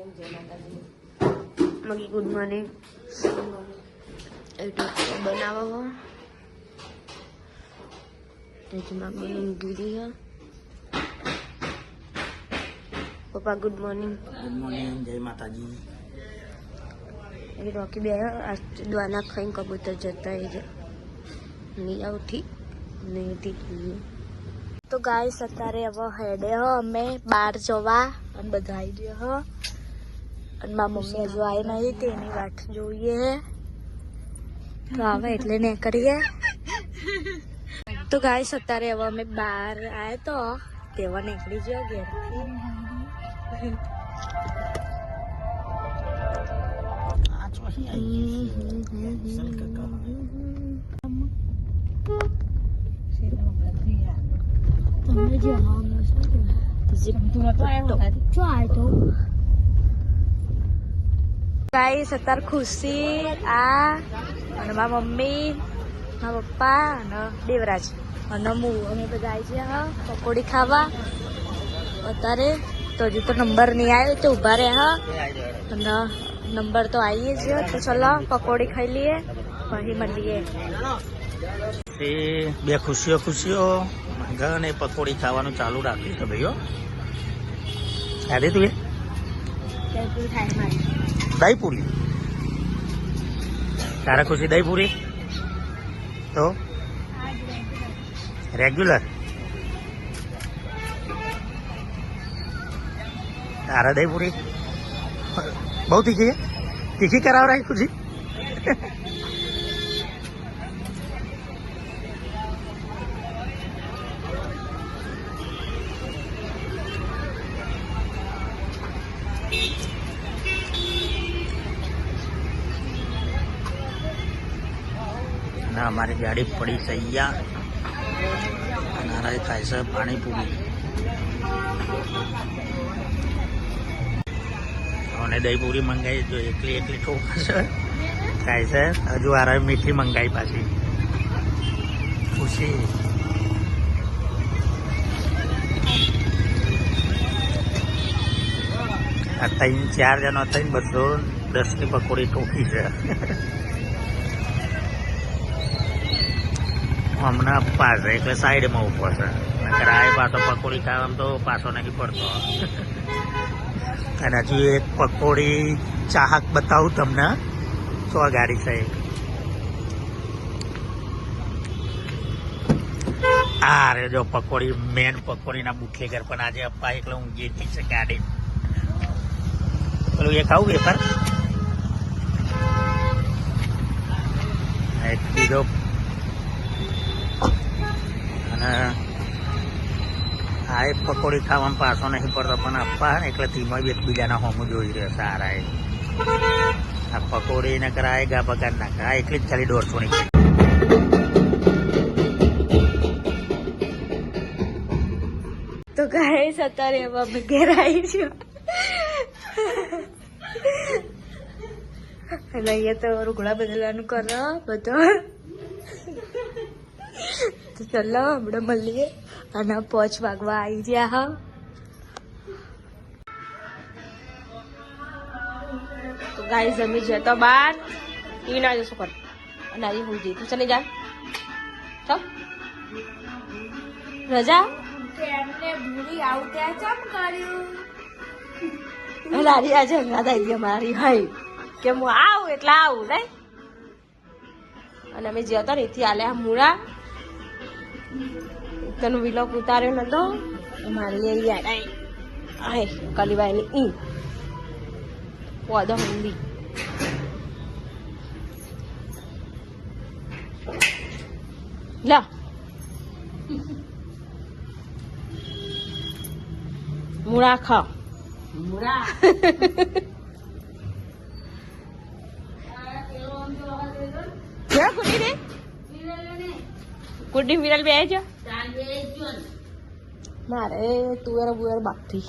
Morning જય માતાજી મગી good morning. એટલે બનાવો હો. બની ગીરી હો. પપ્પા ગુડ મોર્નિંગ. ગુડ મોર્નિંગ જય માતાજી. એ રોકી બે દ્વાના ખાઈને કબૂતર જતા એ જ નહીં ઉઠી નહીં થી તો ગાય અત્યારે હવે હેડે હ અમે બહાર જવા. અને બધા આવી ગયા હો. અને મારા મમ્મી હજુ આવી નહીં તેની વાટ જોઈએ. તો આવે એટલે ને કરીએ. તો ગાય અત્યારે હવે અમે બહાર આવ્યા તો તેવા નીકળી ગયો કાકા. તમને જે હા મસ્ત ગાઈસ અત્યારે ખુશી આ અને મારા મમ્મી મારા પપ્પા અને દેવરાજ અને હું અમે બધા આવી ગયા હા પકોડી ખાવા. અત્યારે તો હજુ તો નંબર નહીં આવ્યો તો ઊભા રહ્યા અને નંબર તો આવીએ જ તો ચલો પકોડી ખાઈ લઈએ પછી મળીએ. તે બે ખુશીઓ ખુશીઓ. ઘને પકોડી ખાવાનું ચાલુ રાખ્યું છે ભાઈઓ. ખાધી તું એ? દહીં પૂરી તારા ખુશી દહીપુરી પૂરી તો? રેગ્યુલર તારા દહીપુરી પૂરી બહુ તીખી તીખી કરાવ કરાવરાય ખુશી? અમારી ગાડી પડી તૈયાર અને થાય છે પાણીપુરી. અને દહીપુરી મંગાવી જો એકલી એકલી ઠોકાશે ખાય છે. હજુ આરા મીઠી મંગાવી પાછી. ખુશી. આ ત્રણ ચાર જણો થઈને બસો દસની પકોડી ઠોકી છે. હમણાં પાસે એટલે સાઈડમાં ઊભો છે. નકર આ પાછો પકોડી ખાવામાં તો પાછો નથી પડતો અને હજુ એક પકોડી ચાહક બતાવું તમને. સો ગાડી છે આ રે જો પકોડી મેન પકોડીના ઘર પણ આજે અપ્પા એટલે હું જીતી છે ગાડી પેલું એ ખાવું વેપાર એક બીજો અને આ એક પકોડી ખાવામાં પાછો નહીં પડતો, પણ આપવા એટલે ધીમો એકબીજાના હોમું જોઈ રહ્યો સારા એ આ પકોડી ને કરાય, ગા પગાર ના કરાય, એટલી જ ખાલી દોઢસો ની તો ઘરે સતારે અમે ઘેર આવી છું અને અહીંયા તો રૂગડા બદલવાનું કરો, બધો. તો ચલો, હમણાં મળીએ. અને પોચ વાગવા આવી ગયા હા. તો જમી અમે તો બાર ટીવી ના જશો કર અને આજે હું જઈ તું ચલી જા. તો રજા? લારી આજે હંગાત આવી ગયા મારી હાઈ કે હું આવું એટલે આવું નહીં અને અમે જ્યાં હતા ને એથી આલ્યા મૂળા. તનો વિલોક ઉતાર્યો નતો? મારી આવી આય કલીબાઈની ઈ. પોદો હંદી લા. મૂળા ખાઓ. ક્યાં કુડી વિરલ બે છે મારે તુવેર બુવેર બાકી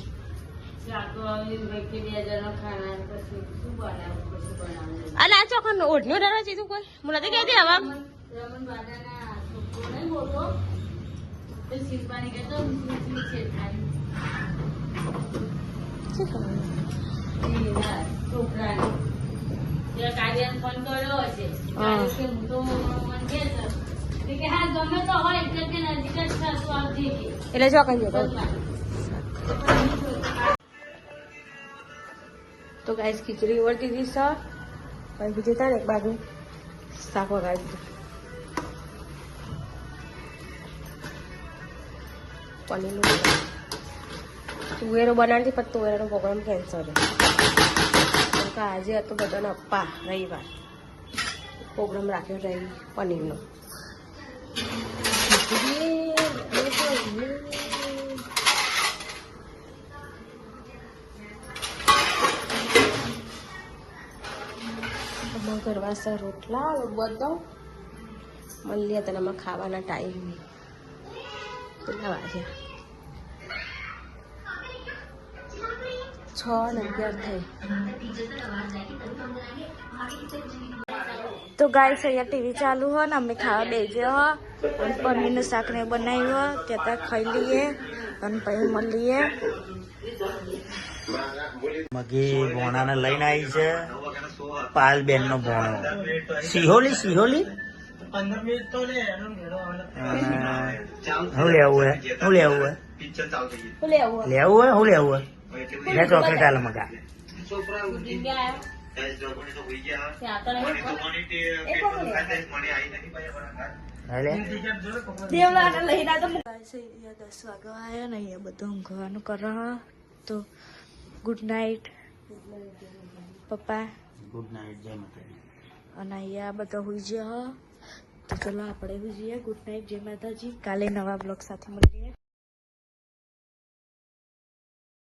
અને આ ચોખા ડરો છે તું કોઈ મને નથી કહેતી હવે? હા. એટલે જો કહીએ તો ગાઈસ ખીચડી વળતી હતી સર અને બીજી તારે એક બાજુ? શાક વગાડી દીધું પનીરનું. તુવેરો બનાવતી, પણ તુવેરાનો પ્રોગ્રામ કેન્સલ કેમ કે આજે હતો બધાનો અપ્પા, રવિવાર. પ્રોગ્રામ રાખ્યો રહી પનીરનો ખીચડી અને પનીર. અમારા ઘરવાસા રોટલા, બધો. મળીએ અમે ખાવાના ટાઈમ કેટલા વાગ્યા? છ ને અગિયાર થઈ. તો ગાય અહીંયા ટીવી ચાલુ હો ને, અમે ખાવા હો. અને પનીરનું શાક ને બનાવ્યું ત્યાં ત્યાં ખાઈ લઈએ અને પછી મળીએ. મગી ભોણાને લઈને આવી છે. પાલ બેન નો ભોણો. સિહોલી સિહોલી? અ, શું લેવું હે? શું લેવું હે? લેવું હે? શું લેવું હે? લે ચોકલેટ મગા. અહીંયા દસ વાગ્યા આવ્યા ને અહીંયા બધું ઊંઘવાનું કરો તો ગુડ નાઇટ પપ્પા. ગુડ નાઇટ, જય માતાજી. અને અહીંયા બધા હોઈ જ તો ચલો આપણે હોઈ જઈએ. ગુડ નાઇટ, જય માતાજી. કાલે નવા બ્લોગ સાથે મળીએ.